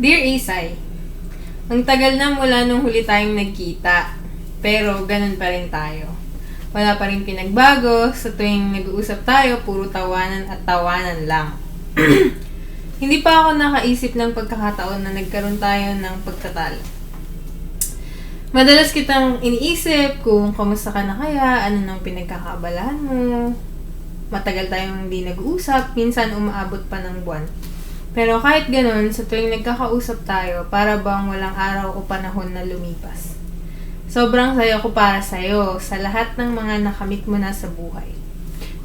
Dear Isay, ang tagal na mula nung huli tayong nagkita, pero ganun pa rin tayo. Wala pa rin pinagbago, sa tuwing nag-uusap tayo, puro tawanan at tawanan lang. Hindi pa ako nakaisip ng pagkakataon na nagkaroon tayo ng pagtatalo. Madalas kitang iniisip kung kamusta ka na kaya, ano nang pinagkakabalahan mo. Matagal tayong hindi nag-uusap, minsan umaabot pa ng buwan. Pero kahit ganun, sa tuwing nagkakausap tayo, para bang walang araw o panahon na lumipas. Sobrang saya ko para sa'yo sa lahat ng mga nakamit mo na sa buhay.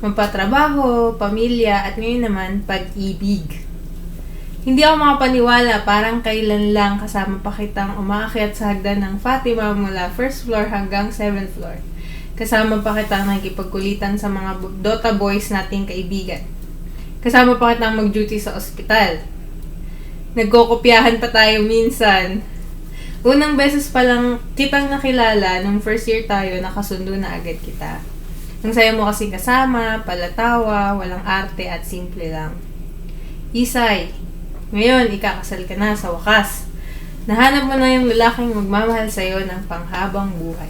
Mapatrabaho, pamilya, at ngayon naman, pag-ibig. Hindi ako makapaniwala, parang kailan lang kasama pa kitang umaakyat sa hagdan ng Fatima mula first floor hanggang 7th floor. Kasama pa kitang nagkipagkulitan sa mga Dota boys nating kaibigan. Kasama pa kitang mag-duty sa ospital. Nagkokopyahan pa tayo minsan. Unang beses pa lang kitang nakilala, nung first year tayo, nakasundo na agad kita. Ang saya mo kasi kasama, palatawa, walang arte at simple lang. Isay, ngayon ikakasal ka na sa wakas. Nahanap mo na yung lalaking magmamahal sa'yo ng panghabang buhay.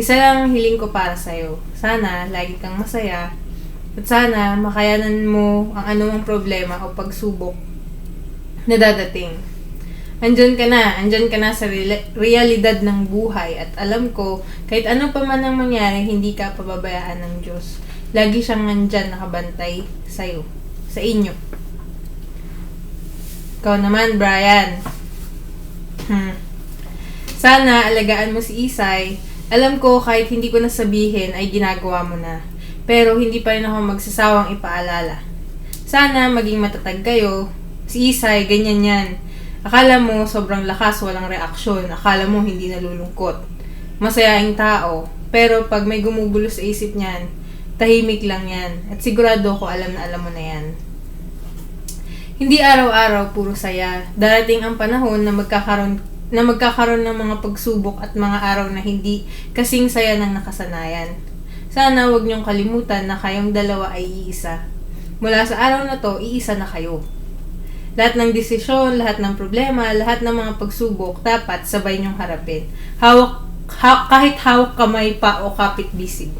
Isa lang ang hiling ko para sa'yo. Sana lagi kang masaya at sana makayanan mo ang anumang problema o pagsubok na dadating. Andyan ka na, andyan ka na sa reali- realidad ng buhay at alam ko, kahit ano pa man ang mangyari, hindi ka pababayaan ng Diyos. Lagi siyang nandyan nakabantay sa'yo, sa inyo. Ikaw naman, Brian. Hmm. Sana alagaan mo si Isay. Alam ko kahit hindi ko nasabihin ay ginagawa mo na. Pero hindi pa rin ako magsasawang ipaalala. Sana maging matatag kayo. Si Isay, ganyan yan. Akala mo sobrang lakas, walang reaksyon. Akala mo hindi nalulungkot. Masayaing tao. Pero pag may gumugulo sa isip niyan, tahimik lang yan. At sigurado ko alam na alam mo na yan. Hindi araw-araw puro saya. Darating ang panahon na magkakaroon na magkakaroon ng mga pagsubok at mga araw na hindi kasing saya ng nakasanayan. Sana wag niyong kalimutan na kayong dalawa ay iisa. Mula sa araw na to, iisa na kayo. Lahat ng desisyon, lahat ng problema, lahat ng mga pagsubok, dapat sabay niyong harapin. Hawak, ha- kahit hawak kamay pa o kapit bisig.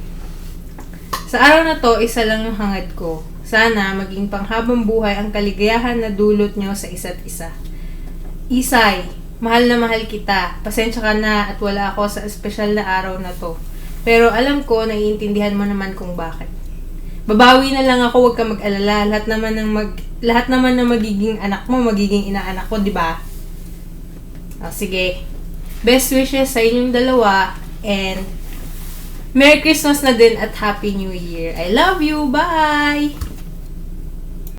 Sa araw na to, isa lang yung hangad ko. Sana maging panghabang buhay ang kaligayahan na dulot nyo sa isa't isa. Isay, mahal na mahal kita. Pasensya ka na at wala ako sa espesyal na araw na to. Pero alam ko, naiintindihan mo naman kung bakit. Babawi na lang ako, huwag ka mag-alala. Lahat naman ng mag lahat naman na magiging anak mo, magiging inaanak ko, di ba? O, sige. Best wishes sa inyong dalawa and Merry Christmas na din at Happy New Year. I love you. Bye!